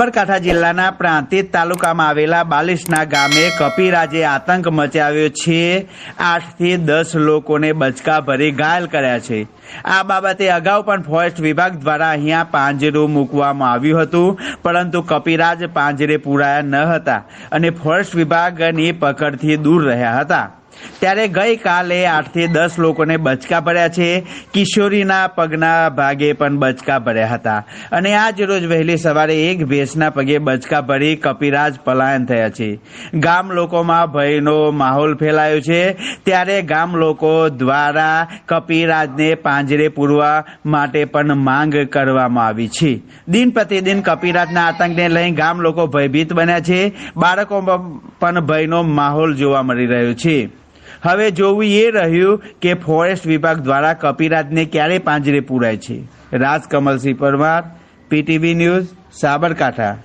સાબરકાંઠા જિલ્લાના પ્રાંતિજ તાલુકામાં આવેલા બાલિશના ગામે કપિરાજે આતંક મચાવ્યો છે. આઠથી દસ લોકોને બચકા ભરી ઘાયલ કર્યા છે. આ બાબતે અગાઉ પણ ફોરેસ્ટ વિભાગ દ્વારા અહીંયા પાંજરું મૂકવામાં આવ્યું હતું, પરંતુ કપિરાજ પાંજરે પૂરાયા ન હતા અને ફોરેસ્ટ વિભાગની પકડથી દૂર રહ્યા હતા. ત્યારે ગઈકાલે આઠથી દસ લોકોને બચકા ભર્યા છે. કિશોરીના પગના ભાગે પણ બચકા ભર્યા હતા. અને આજ રોજ વહેલી સવારે એક ભેંસના પગે બચકા ભરી કપિરાજ પલાયન થયા છે. ગામ લોકોમાં ભયનો માહોલ ફેલાયો છે. ત્યારે ગામ લોકો દ્વારા કપિરાજને પાંજરે પૂરવા માટે પણ માંગ કરવામાં આવી છે. દિન પ્રતિદિન કપિરાજના આતંકને લઈ ગામ લોકો ભયભીત બન્યા છે. બાળકોમાં પણ ભયનો માહોલ જોવા મળી રહ્યો છે. હવે જોવું એ રહ્યું કે ફોરેસ્ટ વિભાગ દ્વારા કપિરાજને ક્યારે પાંજરે પૂરાય છે. Rajkamalsinh Parmar, PTV news, Sabarkantha.